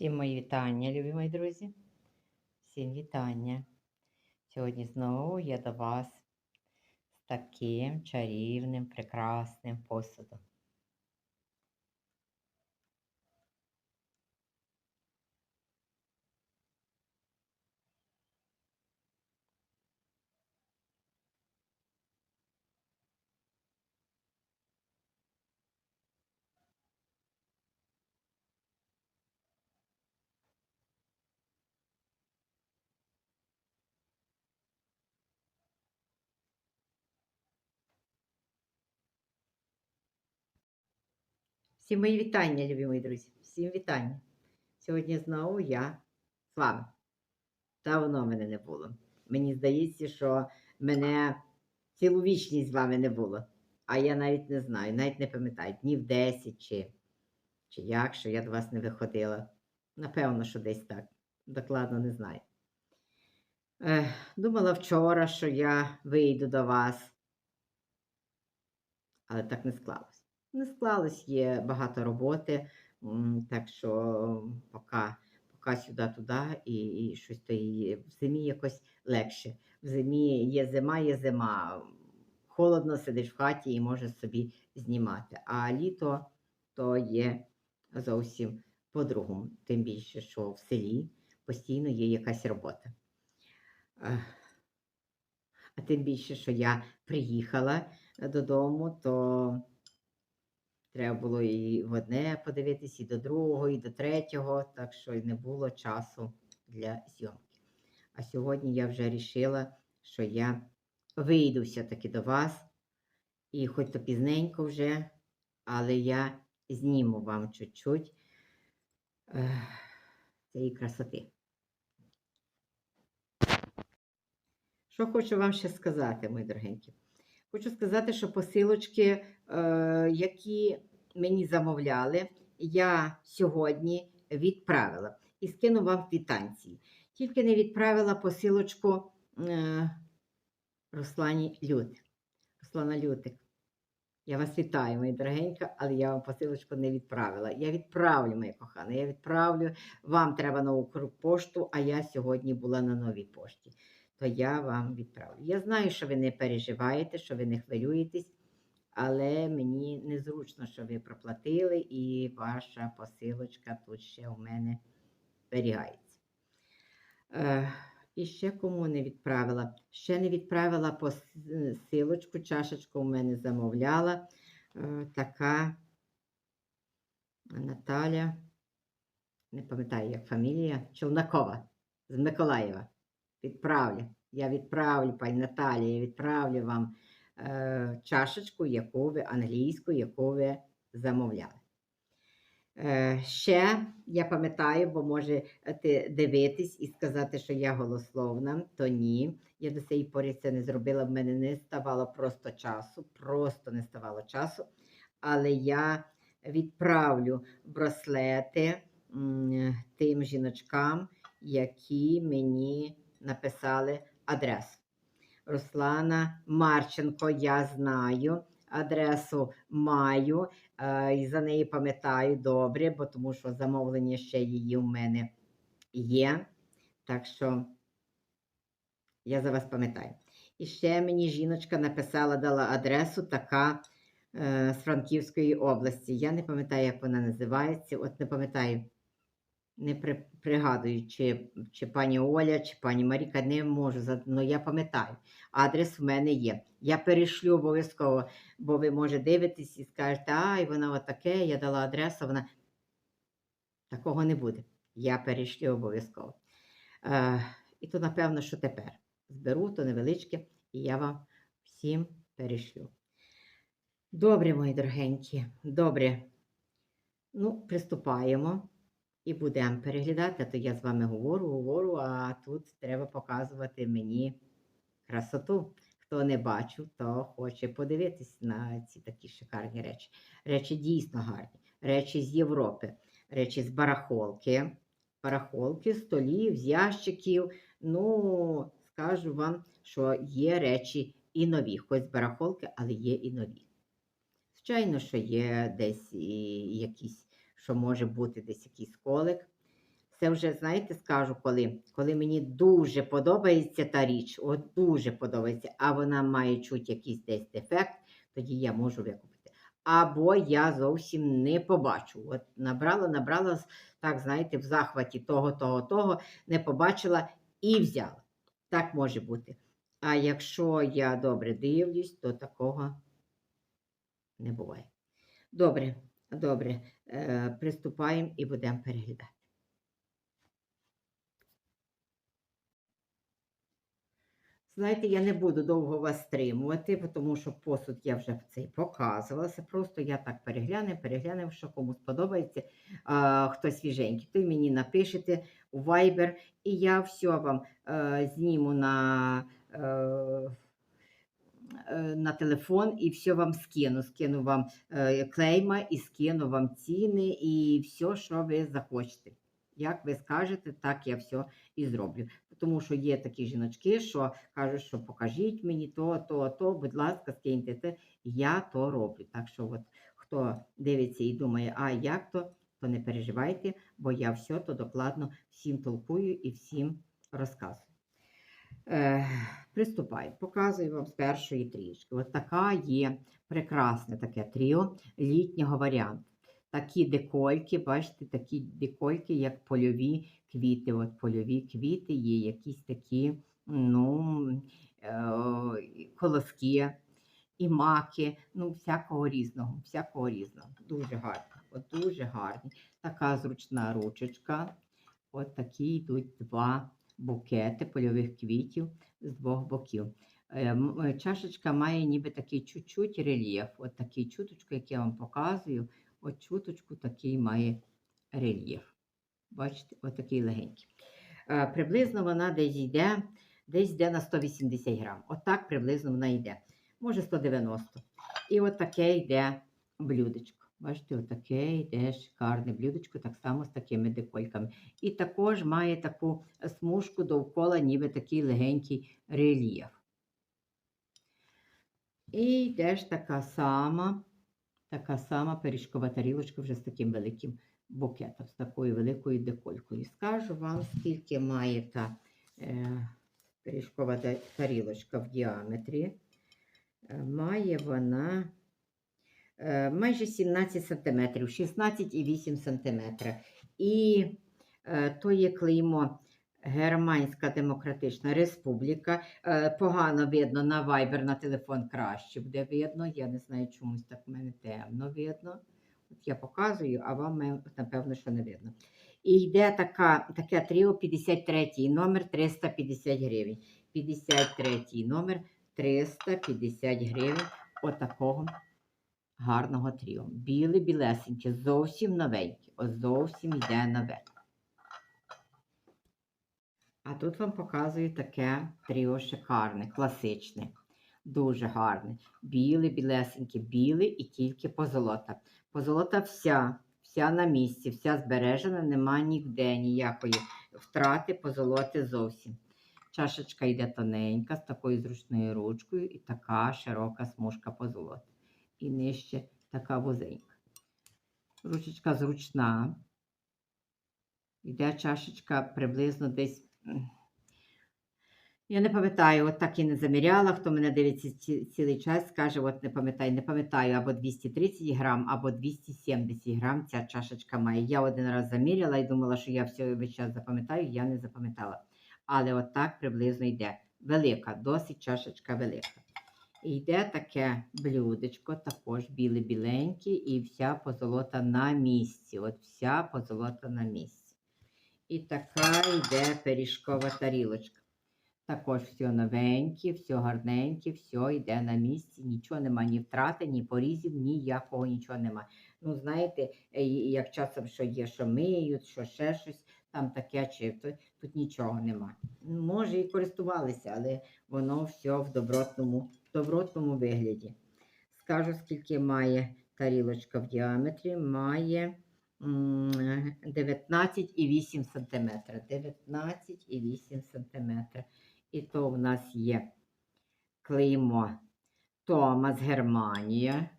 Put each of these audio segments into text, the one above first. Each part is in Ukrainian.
Всім мої вітання, любі мої друзі. Всім вітання. Сьогодні знову я до вас з таким чарівним, прекрасним посудом. Всім мої вітання, любі друзі. Всім вітання. Сьогодні знову я з вами. Давно мене не було. Мені здається, що мене цілу вічність з вами не було. А я навіть не знаю, навіть не пам'ятаю, днів 10 чи, чи як, що я до вас не виходила. Напевно, що десь так. Докладно не знаю. Ех, думала вчора, що я вийду до вас. Але так не склалось. Не склалось, є багато роботи, так що поки, поки сюди-туди і, і щось то і в зимі якось легше. В зимі є зима, є зима. Холодно сидиш в хаті і можеш собі знімати. А літо то є зовсім по-другому. Тим більше, що в селі постійно є якась робота. А тим більше, що я приїхала додому, то треба було і в одне подивитись, і до другого, і до третього, так що не було часу для зйомки. А сьогодні я вже вирішила, що я вийду все-таки до вас, і хоч то пізненько вже, але я зніму вам чуть-чуть цієї красоти. Що хочу вам ще сказати, мої дорогенькі? Хочу сказати, що посилочки, е, які мені замовляли, я сьогодні відправила і скину вам квитанції. Тільки не відправила посилочку е, Руслані Лютик. Руслана Лютик. Я вас вітаю, мої дорогенька, але я вам посилочку не відправила. Я відправлю, моя кохана, я відправлю. Вам треба на Укрпошту, а я сьогодні була на новій пошті то я вам відправлю. Я знаю, що ви не переживаєте, що ви не хвилюєтесь, але мені незручно, що ви проплатили, і ваша посилочка тут ще у мене зберігається. Е, і ще кому не відправила? Ще не відправила посилочку, чашечку у мене замовляла. Е, така Наталя, не пам'ятаю, як фамілія, Челнакова з Миколаєва. Відправлю. Я відправлю, пані Наталія, я відправлю вам е, чашечку, яку ви англійську, яку ви замовляли. Е, Ще я пам'ятаю, бо можете дивитись і сказати, що я голословна, то ні. Я до цієї пори це не зробила, в мене не ставало просто часу, просто не ставало часу. Але я відправлю браслети тим жіночкам, які мені написали адресу. Руслана Марченко, я знаю. Адресу маю е, і за неї пам'ятаю добре, бо тому що замовлення ще її у мене є. Так що я за вас пам'ятаю. І ще мені жіночка написала, дала адресу така е, з Франківської області. Я не пам'ятаю, як вона називається. От не пам'ятаю не при, пригадую, чи чи пані Оля, чи пані Маріка, не можу, але я пам'ятаю, адрес в мене є. Я перешлю обов'язково, бо ви може дивитесь і скажете, ай, вона отаке, я дала адресу, вона такого не буде. Я перешлю обов'язково. Е, І то, напевно, що тепер зберу то невеличке, і я вам всім перешлю. Добре, мої дорогенькі, добре. Ну, приступаємо і будемо переглядати, то я з вами говорю, говорю, а тут треба показувати мені красоту. Хто не бачив, то хоче подивитись на ці такі шикарні речі. Речі дійсно гарні. Речі з Європи, речі з барахолки, барахолки, столів, з ящиків. Ну, скажу вам, що є речі і нові, хоч барахолки, але є і нові. Звичайно, що є десь і якісь що може бути десь якийсь колик. Це вже, знаєте, скажу коли. Коли мені дуже подобається та річ, от дуже подобається, а вона має чуть якийсь десь дефект, тоді я можу викупити. Або я зовсім не побачу. От набрала, набрала, так, знаєте, в захваті того, того, того, не побачила і взяла. Так може бути. А якщо я добре дивлюсь, то такого не буває. Добре, добре. Е, приступаємо і будемо переглядати. Знаєте, я не буду довго вас стримувати, тому що посуд я вже цей показувала. Це просто я так перегляну, перегляну, що кому сподобається, а, хто свіженький, то мені напишете у Viber, і я все вам е, зніму на, е, е, на телефон і все вам скину. Скину вам е, клейма і скину вам ціни і все, що ви захочете. Як ви скажете, так я все і зроблю. Тому що є такі жіночки, що кажуть, що покажіть мені то, то, то, будь ласка, скиньте те. Я то роблю. Так що, от, хто дивиться і думає, а як то, то не переживайте, бо я все то докладно всім толкую і всім розказую. Е, приступаю, показую вам з першої трішки. От така є прекрасне таке тріо літнього варіанту. Такі декольки, бачите, такі декольки, як польові квіти. От польові квіти є якісь такі, ну, е, колоски і маки, ну, всякого різного, всякого різного. Дуже гарно. От дуже гарні. Така зручна ручечка. От такі йдуть два букети польових квітів з двох боків. Е, е, Чашечка має ніби такий чуть-чуть рельєф. От такий чуточку, як я вам показую, от чуточку такий має рельєф. Бачите, от такий легенький. Е, Приблизно вона десь йде, десь йде на 180 грам. Отак приблизно вона йде. Може 190. І от таке йде блюдечко. Бачите, отаке йде шикарне блюдечко, так само з такими декольками. І також має таку смужку довкола, ніби такий легенький рельєф. І йде ж така сама, така сама пиріжкова тарілочка вже з таким великим букетом, з такою великою деколькою. Скажу вам, скільки має та е, пиріжкова тарілочка в діаметрі. Е, Має вона майже 17 см, 16,8 см. І е, то є клеймо Германська Демократична Республіка. Е, погано видно на Viber, на телефон краще буде видно. Я не знаю, чомусь так в мене темно видно. От я показую, а вам е, напевно, що не видно. І йде така, таке тріо 53 номер 350 гривень. 53 номер 350 гривень. Отакого гарного тріо. Біле, білесеньке, зовсім новеньке. От зовсім йде нове. А тут вам показую таке тріо шикарне, класичне. Дуже гарне. Біле, білесеньке, біле і тільки позолота. Позолота вся, вся на місці, вся збережена, нема ніде ніякої втрати позолоти зовсім. Чашечка йде тоненька, з такою зручною ручкою і така широка смужка позолоти. І нижче така вузенька. Ручечка зручна. Йде чашечка приблизно десь. Я не пам'ятаю, от так і не заміряла. Хто мене дивиться ці- цілий час, скаже, от не пам'ятаю, не пам'ятаю, або 230 грам, або 270 грам ця чашечка має. Я один раз заміряла і думала, що я все весь час запам'ятаю, я не запам'ятала. Але от так приблизно йде. Велика, досить чашечка велика. І йде таке блюдечко, також біле-біленьке, і вся позолота на місці. От вся позолота на місці. І така йде пиріжкова тарілочка. Також все новеньке, все гарненьке, все йде на місці, нічого нема, ні втрати, ні порізів, ніякого нічого нема. Ну, знаєте, е, як часом що є, що миють, що ще щось там таке, чи то, тут нічого нема. Може, і користувалися, але воно все в добротному, добротному вигляді. Скажу, скільки має тарілочка в діаметрі, має 19,8 см. 19,8 см. І то в нас є клеймо Томас Германія.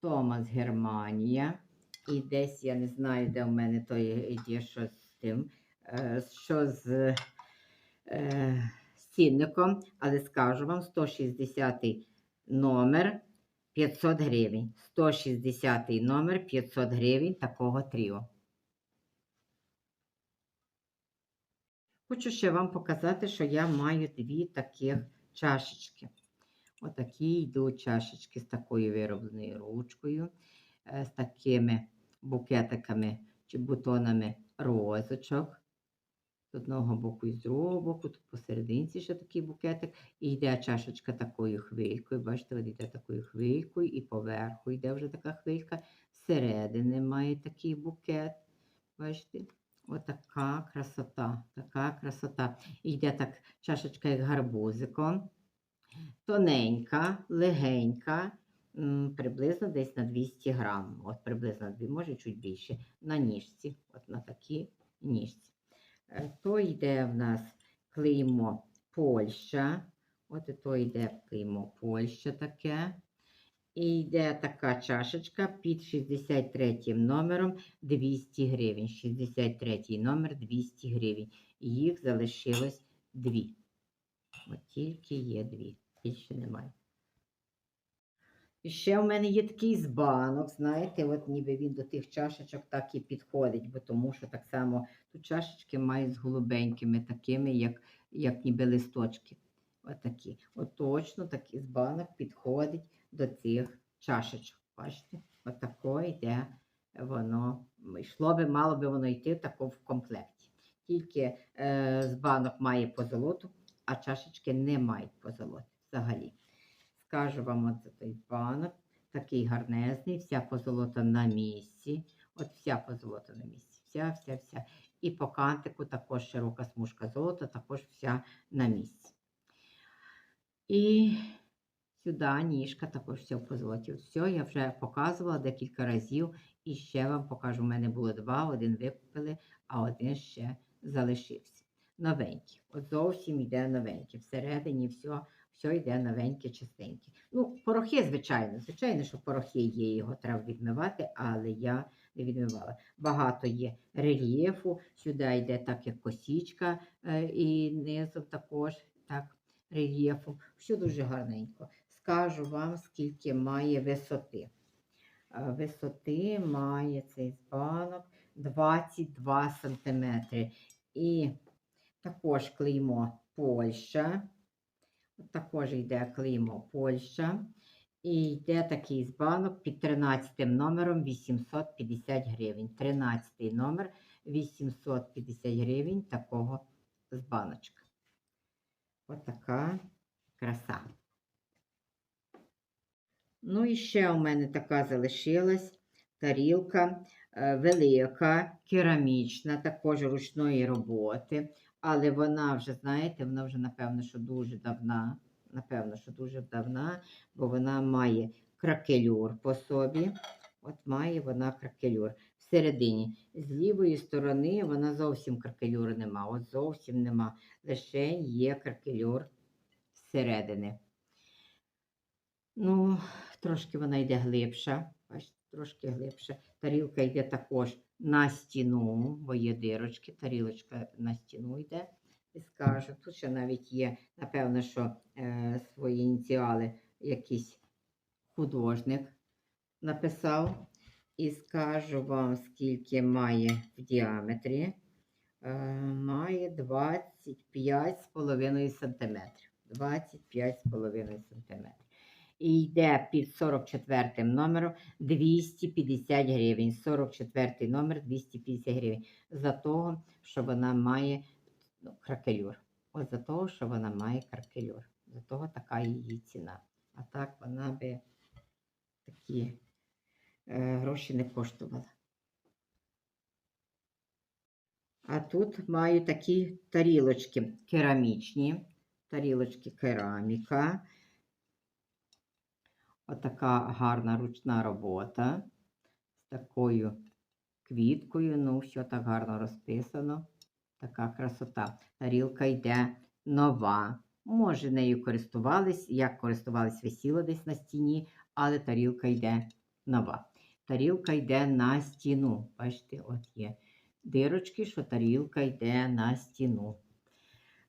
Томас Германія. І десь я не знаю, де в мене то є, є щось з тим. е, що з е, цінником, але скажу вам 160 номер 500 гривень. 160 номер 500 гривень такого тріо. Хочу ще вам показати, що я маю дві таких чашечки. Отакі йдуть чашечки з такою виробленою ручкою, е, з такими букетиками чи бутонами розочок. З одного боку і з другого боку, тут посерединці ще такий букетик. І йде чашечка такою хвилькою. Бачите, от йде такою хвилькою, і поверху йде вже така хвилька. Всередини має такий букет. Бачите? Отака красота, така красота. І йде так чашечка як гарбузиком. Тоненька, легенька, приблизно десь на 200 грам. От приблизно, може чуть більше. На ніжці, от на такій ніжці. Йде в нас клеймо Польща. От то йде клеймо Польща таке. І йде така чашечка під 63 номером 200 гривень. 63 номер 200 гривень. Їх залишилось дві. От тільки є дві. Більше немає. І ще в мене є такий з банок, знаєте, от ніби він до тих чашечок так і підходить, бо тому що так само тут чашечки мають з голубенькими, такими, як, як ніби листочки. От. От точно такий з банок підходить до цих чашечок. Бачите? От тако йде воно. Йшло би, мало би воно йти тако в комплекті. Тільки е, банок має позолоту, а чашечки не мають позолоти взагалі. Скажу вам оце той банок, такий гарнезний, вся позолота на місці. От вся позолота на місці. Вся, вся, вся. І по кантику також широка смужка золота, також вся на місці. І сюди ніжка також вся в позолоті. От Все, я вже показувала декілька разів. І ще вам покажу. У мене було два, один викупили, а один ще залишився. Новенький. От зовсім йде новенький. Всередині все, все йде новеньке, чистеньке. Ну, порохи, звичайно. Звичайно, що порохи є, його треба відмивати, але я не відмивала. Багато є рельєфу. Сюди йде так, як косічка, е, і низом також так, рельєфу. Все дуже гарненько. Скажу вам, скільки має висоти. Е, Висоти має цей збанок 22 см. І також клеймо Польща. Також йде клеймо Польща. І йде такий збанок під 13 номером 850 гривень. 13 номер 850 гривень такого збаночка. Отака краса. Ну і ще у мене така залишилась тарілка е, велика, керамічна, також ручної роботи. Але вона вже, знаєте, вона вже, напевно, що дуже давна. Напевно, що дуже давна, бо вона має кракелюр по собі. От має вона кракелюр. Всередині. З лівої сторони вона зовсім кракелюру нема. От зовсім нема. Лише є кракелюр зсередини. Ну, трошки вона йде глибша. Бачите, трошки глибша. Тарілка йде також на стіну, бо є дирочки, тарілочка на стіну йде. І скажу, тут ще навіть є, напевно, що е, свої ініціали якийсь художник написав. І скажу вам, скільки має в діаметрі. Е, має 25,5 см. 25,5 см. І йде під 44 номером 250 гривень. 44 номер 250 гривень. За того, що вона має ну, кракелюр. Ось за того, що вона має кракелюр. За того така її ціна. А так вона би такі е, гроші не коштувала. А тут маю такі тарілочки керамічні. Тарілочки кераміка. Отака гарна ручна робота з такою квіткою. Ну, все так гарно розписано. Така красота. Тарілка йде нова. Може, нею користувались, як користувались, висіло десь на стіні, але тарілка йде нова. Тарілка йде на стіну. Бачите, от є дирочки, що тарілка йде на стіну.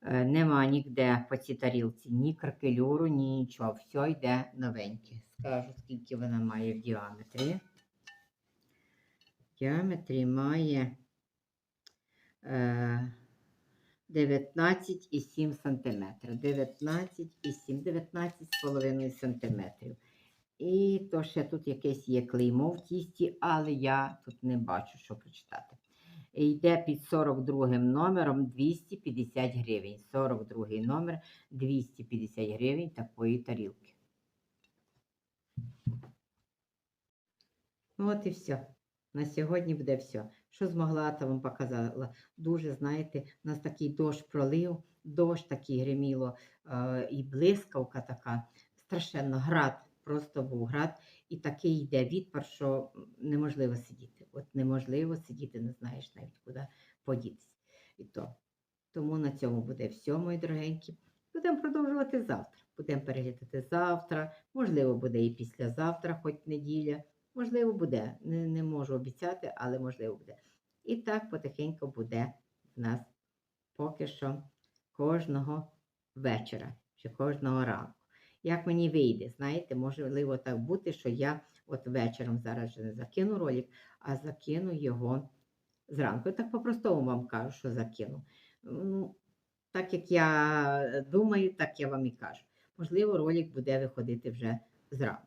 Е, Нема ніде по цій тарілці ні кракелюру, ні нічого. Все йде новеньке. Скажу, скільки вона має в діаметрі. В діаметрі має е, 19,7 см. 19,7, 19,5 см. І то ще тут якесь є клеймо в тісті, але я тут не бачу, що прочитати. Йде під 42 номером 250 гривень. 42 номер 250 гривень такої тарілки. Ну от і все. На сьогодні буде все. Що змогла, то вам показала. Дуже, знаєте, у нас такий дощ пролив, дощ такий гриміло, е, і блискавка така. Страшенно град, просто був град. І такий йде відпар, що неможливо сидіти. От неможливо сидіти, не знаєш навіть куди подітися. І то. Тому на цьому буде все, мої дорогенькі. Будемо продовжувати завтра. Будемо переглядати завтра. Можливо, буде і післязавтра, хоч неділя. Можливо, буде. Не, не можу обіцяти, але можливо буде. І так потихеньку буде в нас поки що кожного вечора чи кожного ранку. Як мені вийде, знаєте, можливо так бути, що я от вечором зараз вже не закину ролик, а закину його зранку. Я так по-простому вам кажу, що закину. Ну, так як я думаю, так я вам і кажу. Можливо, ролик буде виходити вже зранку.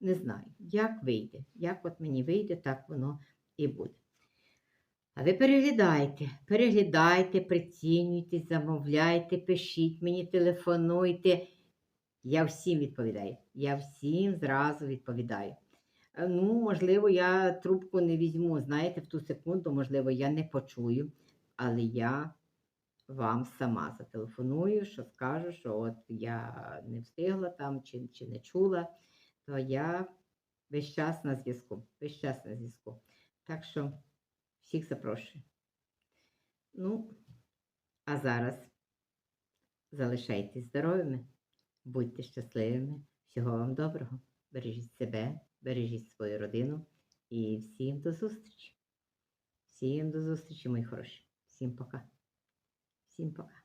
Не знаю, як вийде. Як от мені вийде, так воно і буде. А ви переглядайте, переглядайте, прицінюйте, замовляйте, пишіть мені, телефонуйте. Я всім відповідаю. Я всім зразу відповідаю. Е, Ну, можливо, я трубку не візьму, знаєте, в ту секунду, можливо, я не почую, але я вам сама зателефоную, що скажу, що от я не встигла там чи, чи не чула, то я весь час на зв'язку. Весь час на зв'язку. Так що всіх запрошую. Ну, а зараз залишайтесь здоровими, будьте щасливими. Всього вам доброго. Бережіть себе, бережіть свою родину і всім до зустрічі. Всім до зустрічі, мої хороші. Всім пока. Всім пока.